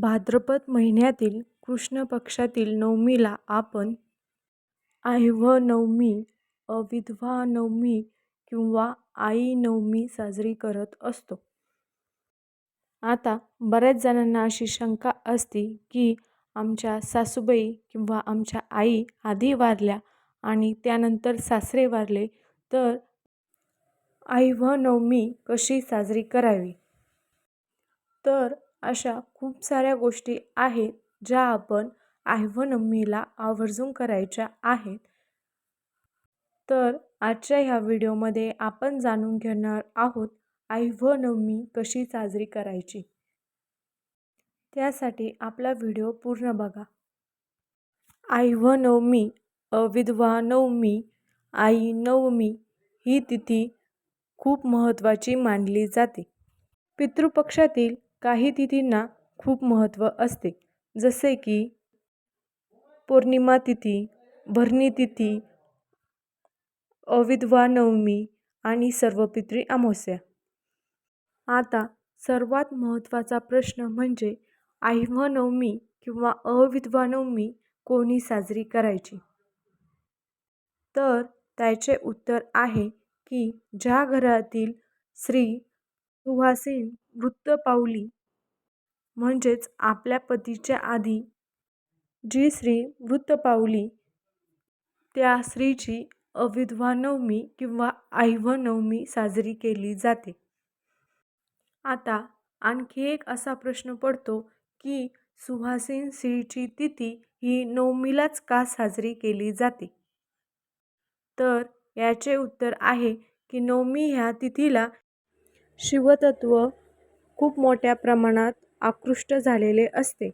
भाद्रपद महिन्यातील कृष्ण पक्षातील नवमीला आपण आह्वनवमी अविधवानवमी किंवा आई नवमी साजरी करत असतो. आता बऱ्याच जणांना अशी शंका असते की आमच्या सासूबाई किंवा आमच्या आई आधी वारल्या आणि त्यानंतर सासरे वारले तर आईनवमी कशी साजरी करावी? तर अशा खूप साऱ्या गोष्टी आहेत ज्या आपण आईनवमीला आवर्जून करायच्या आहेत. तर आजच्या ह्या व्हिडिओमध्ये आपण जाणून घेणार आहोत आईनवमी कशी साजरी करायची. त्यासाठी आपला व्हिडिओ पूर्ण बघा. आईनवमी, अविधवा नवमी, आई नवमी ही तिथी खूप महत्त्वाची मानली जाते. पितृपक्षातील काही तिथींना खूप महत्त्व असते जसे की पौर्णिमा तिथी, भरणी तिथी, अविधवा नवमी आणि सर्वपित्री अमावस्या. आता सर्वात महत्त्वाचा प्रश्न म्हणजे आईनवमी किंवा अविधवा नवमी कोणी साजरी करायची? तर त्याचे उत्तर आहे की ज्या घरातील स्त्री सुवासीन वृत्त पावली म्हणजेच आपल्या पतीच्या आधी जी स्त्री वृत्त पावली त्या स्त्रीची अविधवा नवमी किंवा नवमी साजरी केली जाते. आता आणखी एक असा प्रश्न पडतो की सुहासीन स्त्रीची तिथी ही नवमीलाच का साजरी केली जाते? तर याचे उत्तर आहे की नवमी ह्या तिथीला शिवतत्व खूप मोठ्या प्रमाणात आकृष्ट झालेले असते.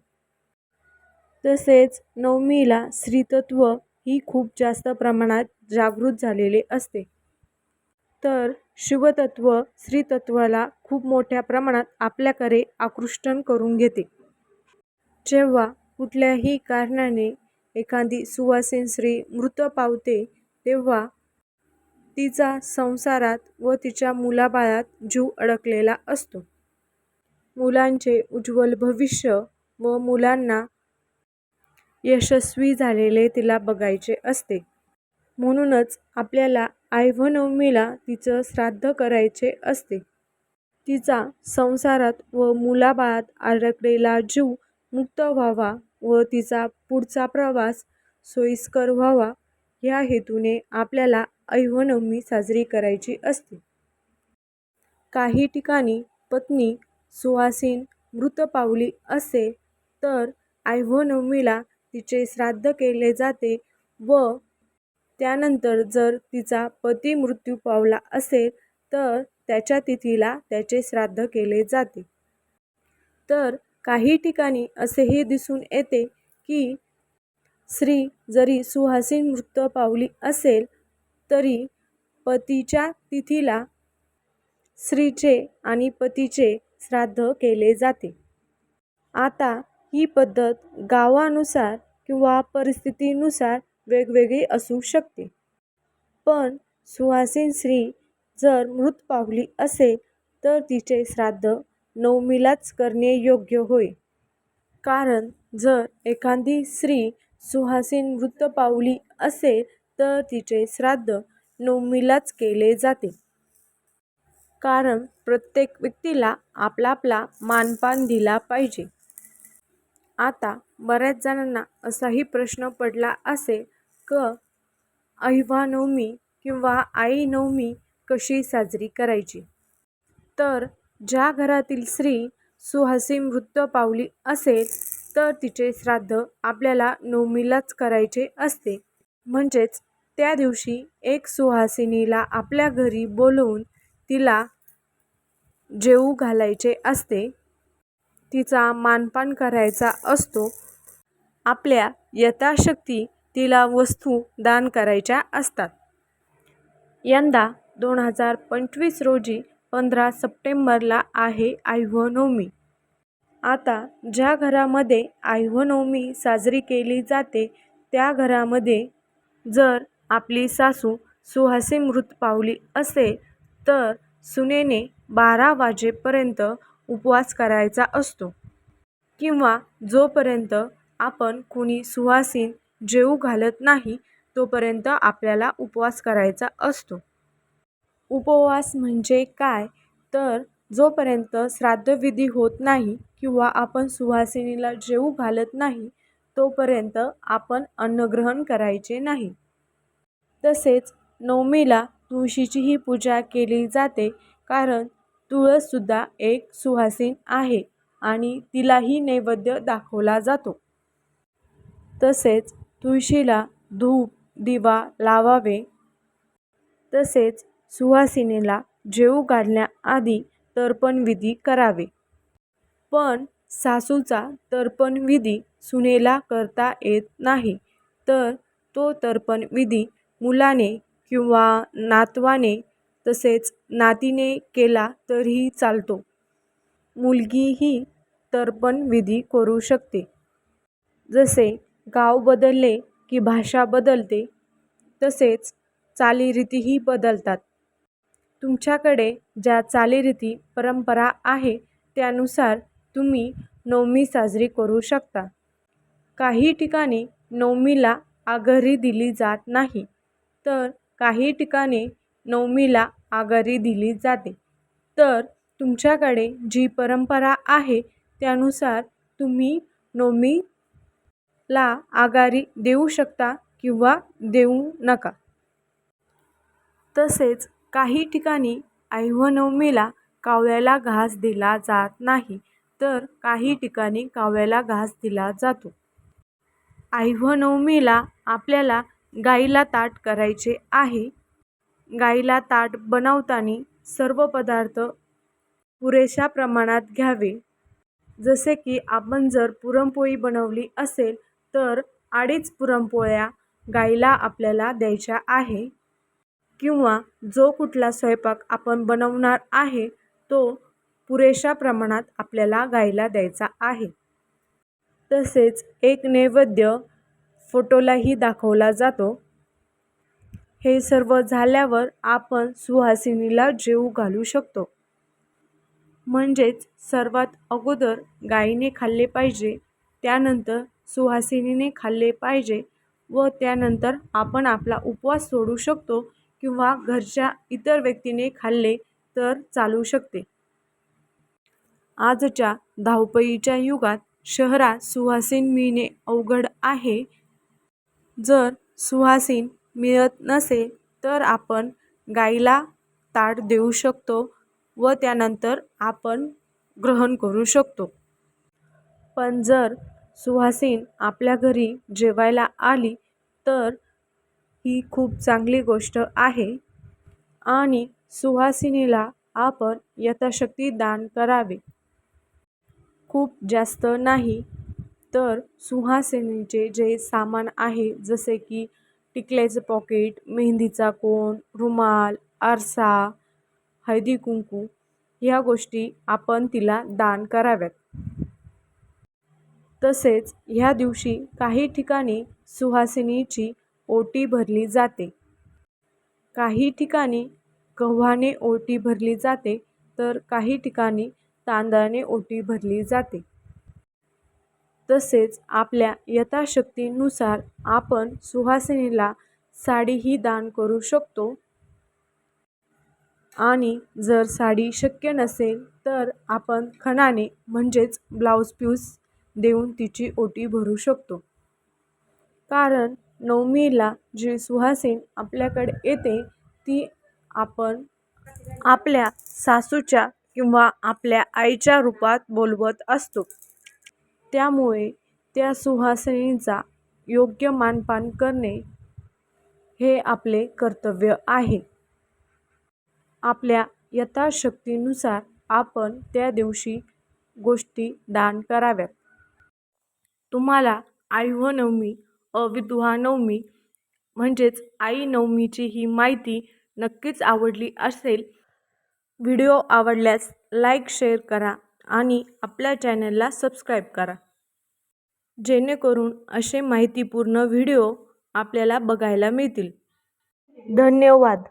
तसेच नवमीला स्त्रीतत्व ही खूप जास्त प्रमाणात जागृत झालेले असते. तर शिवतत्व स्त्रीतत्वाला खूप मोठ्या प्रमाणात आपल्याकडे आकृष्ट करून घेते. जेव्हा कुठल्याही कारणाने एखादी सुवासिन स्त्री मृत पावते तेव्हा तिचा संसारात व तिच्या मुलाबाळात जीव अडकलेला असतो. मुलांचे उज्ज्वल भविष्य व मुलांना यशस्वी झालेले तिला बघायचे असते. म्हणूनच आपल्याला आईनवमीला तिचं श्राद्ध करायचे असते. तिचा संसारात व मुलाबाळात अडकलेला जीव मुक्त व्हावा व तिचा पुढचा प्रवास सोयीस्कर व्हावा ह्या हेतूने आपल्याला ऐवनवमी साजरी करायची असते. काही ठिकाणी पत्नी सुवासीन मृत पावली असे तर आईनवमीला तिचे श्राद्ध केले जाते व त्यानंतर जर तिचा पती मृत्यू पावला असेल तर त्याच्या तिथीला त्याचे श्राद्ध केले जाते. तर काही ठिकाणी असेही दिसून येते की स्त्री जरी सुहासिन मृत पावली असेल तरी पतीच्या तिथीला स्त्रीचे आणि पतीचे श्राद्ध केले जाते. आता ही पद्धत गावानुसार किंवा परिस्थितीनुसार वेगवेगळी असू शकते. पण सुहासिन स्त्री जर मृत पावली असेल तर तिचे श्राद्ध नवमीलाच करणे योग्य होय. कारण जर एखादी स्त्री सुहासीन मृत पावली असेल तर तिचे श्राद्ध नवमीलाच केले जाते. कारण प्रत्येक व्यक्तीला आपापला मानपान दिला पाहिजे. आता बऱ्याच जणांना असाही प्रश्न पडला असेल क आईनवमी किंवा आई नवमी कशी साजरी करायची? तर ज्या घरातील स्त्री सुहासी मृत पावली असेल तर तिचे श्राद्ध आपल्याला नवमीलाच करायचे असते. म्हणजेच त्या दिवशी एक सुहासिनीला आपल्या घरी बोलवून तिला जेवू घालायचे असते. तिचा मानपान करायचा असतो. आपल्या यथाशक्ती तिला वस्तू दान करायच्या असतात. यंदा दोन हजार पंचवीस रोजी पंधरा सप्टेंबरला आहे आईनवमी. आता ज्या घरामध्ये आह्वनवमी साजरी केली जाते त्या घरामध्ये जर आपली सासू सुहासी मृत पावली असेल तर सुनेने बारा वाजेपर्यंत उपवास करायचा असतो. किंवा जोपर्यंत आपण कुणी सुहासीन जेवू घालत नाही तोपर्यंत आपल्याला उपवास करायचा असतो उपवास म्हणजे काय तर जोपर्यंत श्राद्धविधी होत नाही किंवा आपण सुवासिनीला जेवू घालत नाही तोपर्यंत आपण अन्नग्रहण करायचे नाही. तसेच नवमीला तुळशीचीही पूजा केली जाते कारण तुळससुद्धा एक सुवासीन आहे आणि तिलाही नैवेद्य दाखवला जातो. तसेच तुळशीला धूप दिवा लावावे. तसेच सुवासिनीला जेवू घालण्याआधी तर्पणविधी करावे. पण सासूचा तर्पणविधी सुनेला करता येत नाही तर तो तर्पणविधी मुलाने किंवा नातवाने तसेच नातीने केला तरीही चालतो. मुलगीही तर्पणविधी करू शकते. जसे गाव बदलले की भाषा बदलते तसेच चालीरीतीही बदलतात. तुमच्याकडे ज्या चालीरीती परंपरा आहे त्यानुसार तुम्ही नवमी साजरी करू शकता. काही ठिकाणी नवमीला आघारी दिली जात नाही तर काही ठिकाणी नवमीला आघारी दिली जाते. तर तुमच्याकडे जी परंपरा आहे त्यानुसार तुम्ही नवमीला आघारी देऊ शकता किंवा देऊ नका. तसेच काही ठिकाणी ऐहोनवमीला कावळ्याला घास दिला जात नाही तर काही ठिकाणी कावळ्याला घास दिला जातो. ऐहोनवमीला आपल्याला गाईला ताट करायचे आहे. गाईला ताट बनवताना सर्व पदार्थ पुरेशा प्रमाणात घ्यावे. जसे की आपण जर पुरणपोळी बनवली असेल तर अडीच पुरणपोळ्या गाईला आपल्याला द्यायच्या आहे. किंवा जो कुठला स्वयंपाक आपण बनवणार आहे तो पुरेशा प्रमाणात आपल्याला गायला द्यायचा आहे. तसेच एक नैवेद्य फोटोलाही दाखवला जातो. हे सर्व झाल्यावर आपण सुहासिनीला जेवू घालू शकतो. म्हणजेच सर्वात अगोदर गाईने खाल्ले पाहिजे त्यानंतर सुहासिनीने खाल्ले पाहिजे व त्यानंतर आपण आपला उपवास सोडू शकतो किंवा घरच्या इतर व्यक्तीने खाल्ले तर चालू शकते. आजच्या धावपळीच्या युगात शहरात सुवासीन मिळणे अवघड आहे. जर सुवासीन मिळत नसेल तर आपण गाईला ताट देऊ शकतो व त्यानंतर आपण ग्रहण करू शकतो. पण जर सुवासीन आपल्या घरी जेवायला आली तर ही खूप चांगली गोष्ट आहे. आणि सुवासिनीला आपण यथाशक्ती दान करावे. खूप जास्त नाही तर सुहासिनीचे जे सामान आहे जसे की टिकल्याचं पॉकेट मेहंदीचा कोण रुमाल आरसा हळदी कुंकू ह्या गोष्टी आपण तिला दान कराव्यात. तसेच ह्या दिवशी काही ठिकाणी सुहासिनीची ओटी भरली जाते. काही ठिकाणी गव्हाने ओटी भरली जाते तर काही ठिकाणी तांदळाने ओटी भरली जाते. तसेच आपल्या यथाशक्तीनुसार आपण सुहासिनीला साडीही दान करू शकतो. आणि जर साडी शक्य नसेल तर आपण खणाने म्हणजेच ब्लाऊज पीस देऊन तिची ओटी भरू शकतो. कारण नवमीला जी सुहासिन आपल्याकडे येते ती आपण आपल्या सासूच्या किंवा आपल्या आईच्या रूपात बोलवत असतो. त्यामुळे त्या सुहासिनीचा योग्य मानपान करणे हे आपले कर्तव्य आहे. आपल्या यथाशक्तीनुसार आपण त्या दिवशी गोष्टी दान कराव्यात. तुम्हाला ऐहोनवमी अविद्वानवमी म्हणजेच आई नवमीची ही माहिती नक्कीच आवडली असेल. व्हिडिओ आवडल्यास लाईक शेअर करा आणि आपल्या चॅनलला सबस्क्राईब करा. जेणेकरून असे माहितीपूर्ण व्हिडिओ आपल्याला बघायला मिळतील. धन्यवाद.